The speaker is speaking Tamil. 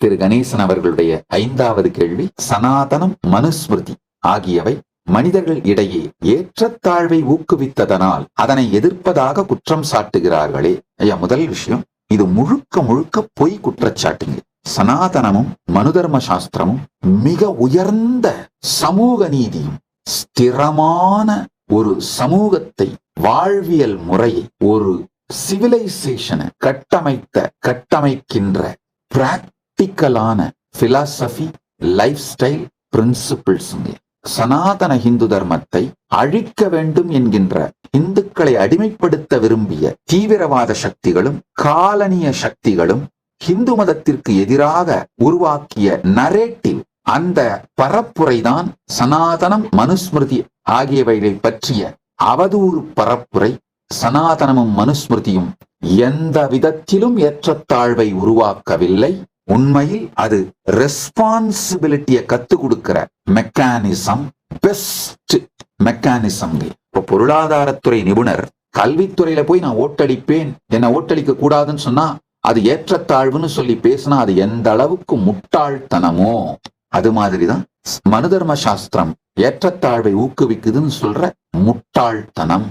திரு கணேசன் அவர்களுடைய ஐந்தாவது கேள்வி சனாதனம் மனுஸ்மிருதி ஆகியவை மனிதர்கள் இடையே ஏற்றத்தாழ்வை ஊக்குவித்ததனால் அதனை எதிர்ப்பதாக குற்றம் சாட்டுகிறார்களே. ஐயா முதல் விஷயம் இது முழுக்க முழுக்க பொய் குற்றச்சாட்டுங்க. சனாதனமும் மனுதர்ம சாஸ்திரமும் மிக உயர்ந்த சமூக நீதியும் ஸ்திரமான ஒரு சமூகத்தை வாழ்வியல் முறையை ஒரு சிவிலைசேஷனை கட்டமைத்த கட்டமைக்கின்ற பிராக்டிக்கலான பிலாசபி லைஃப் ஸ்டைல் பிரின்சிபிள்ஸுங்க சனாதன இந்து தர்மத்தை அழிக்க வேண்டும் என்கின்ற இந்துக்களை அடிமைப்படுத்த விரும்பிய தீவிரவாத சக்திகளும் காலனிய சக்திகளும் ஹிந்து மதத்திற்கு எதிராக உருவாக்கிய நரேட்டிவ் அந்த பரப்புரைதான் சனாதனம் மனுஸ்மிருதி ஆகியவைகளை பற்றிய அவதூறு பரப்புரை. சனாதனமும் மனுஸ்மிருதியும் எந்த விதத்திலும் ஏற்றத்தாழ்வை உருவாக்கவில்லை. உண்மையில் அது ரெஸ்பான்சிபிலிட்டியை கத்து கொடுக்கிற மெக்கானிசம் பெஸ்ட் மெக்கானிசம் இப்போ பொருளாதாரத்துறை நிபுணர் கல்வித்துறையில போய் நான் ஓட்டளிப்பேன் என்ன ஓட்டடிக்க கூடாதுன்னு சொன்னா அது ஏற்றத்தாழ்வுன்னு சொல்லி பேசினா அது எந்த அளவுக்கு முட்டாள்தனமோ அது மாதிரிதான் மனுதர்ம சாஸ்திரம் ஏற்றத்தாழ்வை ஊக்குவிக்குதுன்னு சொல்ற முட்டாள்தனம்.